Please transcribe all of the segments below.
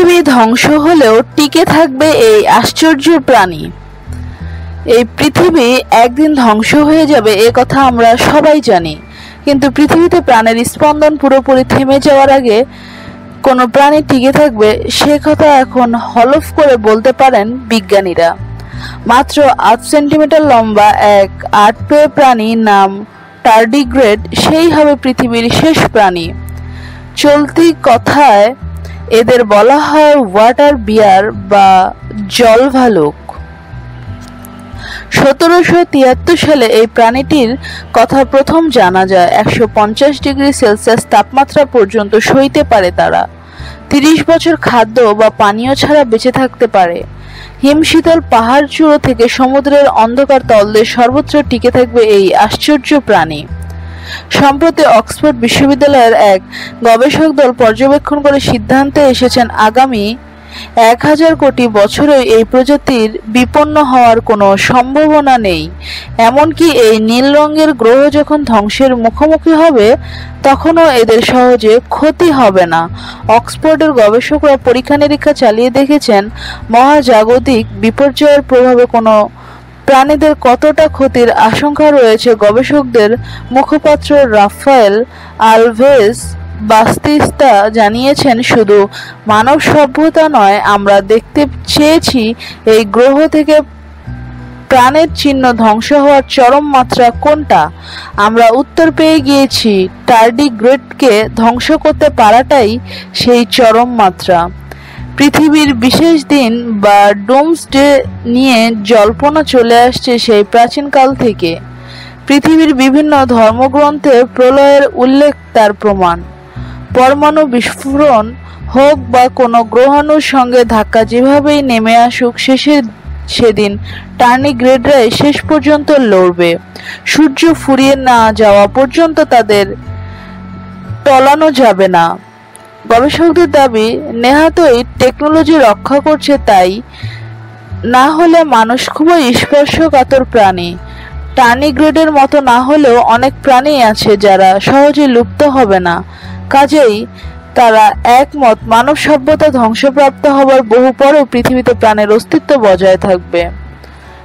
ধ্বংস হলেও টিকে থাকবে এই আশ্চর্য প্রাণী। এই পৃথিবী একদিন ধ্বংস হয়ে যাবে এ কথা আমরা সবাই জানি। কিন্তু পৃথিবীতে প্রাণের স্পন্দন পুরোপুরি থেমে যাওয়ার আগে কোনো প্রাণী টিকে থাকবে, সে কথা এখন হলফ করে বলতে পারেন বিজ্ঞানীরা। মাত্র আট সেন্টিমিটার লম্বা এক আট পেয়ে প্রাণী নাম টার্ডিগ্রেড, সেই হবে পৃথিবীর শেষ প্রাণী। চলতি কথায় এদের বলা হয় ওয়াটার বিয়ার বা জল ভালুক। সতেরোশো তিয়াত্তর সালে এই প্রাণীটির কথা প্রথম জানা যায়। একশো পঞ্চাশ ডিগ্রি সেলসিয়াস তাপমাত্রা পর্যন্ত সইতে পারে তারা। তিরিশ বছর খাদ্য বা পানীয় ছাড়া বেঁচে থাকতে পারে। হিমশীতল পাহাড় চূড়ো থেকে সমুদ্রের অন্ধকার তলদের সর্বত্র টিকে থাকবে এই আশ্চর্য প্রাণী। সম্প্রতি অক্সফোর্ড বিশ্ববিদ্যালয়ের এক গবেষক দল পর্যবেক্ষণ করে সিদ্ধান্তে এসেছেন, আগামী এক হাজার কোটি বছরেও এই প্রজাতির বিপন্ন হওয়ার কোনো সম্ভাবনা নেই। এমনকি এই নীল রঙের গ্রহ যখন ধ্বংসের মুখোমুখি হবে, তখনও এদের সহজে ক্ষতি হবে না। অক্সফোর্ডের গবেষকরা পরীক্ষা নিরীক্ষা চালিয়ে দেখেছেন, মহাজাগতিক বিপর্যয়ের প্রভাবে কোনো প্রাণীদের কতটা ক্ষতির আশঙ্কা রয়েছে গবেষকদের মুখপাত্র রাফায়েল আলভেজ বাস্তিস্তা জানিয়েছেন শুধু মানব সভ্যতা নয়, আমরা দেখতে চেয়েছি এই গ্রহ থেকে প্রাণের চিহ্ন ধ্বংস হওয়ার চরম মাত্রা কোনটা? আমরা উত্তর পেয়ে গিয়েছি, টার্ডিগ্রেডকে ধ্বংস করতে পারাটাই সেই চরম মাত্রা। পৃথিবীর বিশেষ দিন বা ডোমসডে নিয়ে জল্পনা চলে আসছে সেই প্রাচীনকাল থেকে। পৃথিবীর বিভিন্ন ধর্মগ্রন্থে প্রলয়ের উল্লেখ তার প্রমাণ। পরমাণু বিস্ফোরণ হোক বা কোনো গ্রহাণুর সঙ্গে ধাক্কা যেভাবেই নেমে আসুক, শেষে সেদিন টার্নি টার্নিগ্রেডরাই শেষ পর্যন্ত লড়বে। সূর্য ফুরিয়ে না যাওয়া পর্যন্ত তাদের টলানো যাবে না। গবেষকদের দাবি, নেহাতই টেকনোলজি রক্ষা করছে তাই না হলে মানুষ খুবই স্পর্শকাতর প্রাণী। টার্নিগ্রেডের মতো না হলেও অনেক প্রাণী আছে যারা সহজে লুপ্ত হবে না। কাজেই তারা একমত, মানব সভ্যতা ধ্বংসপ্রাপ্ত হবার বহু পরেও পৃথিবীতে প্রাণের অস্তিত্ব বজায় থাকবে।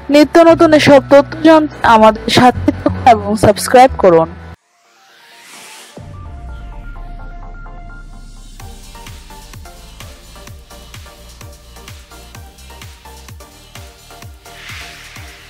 নিত্য নতুন এসব তথ্য জানতে আমাদের সাথে এবং সাবস্ক্রাইব করুন।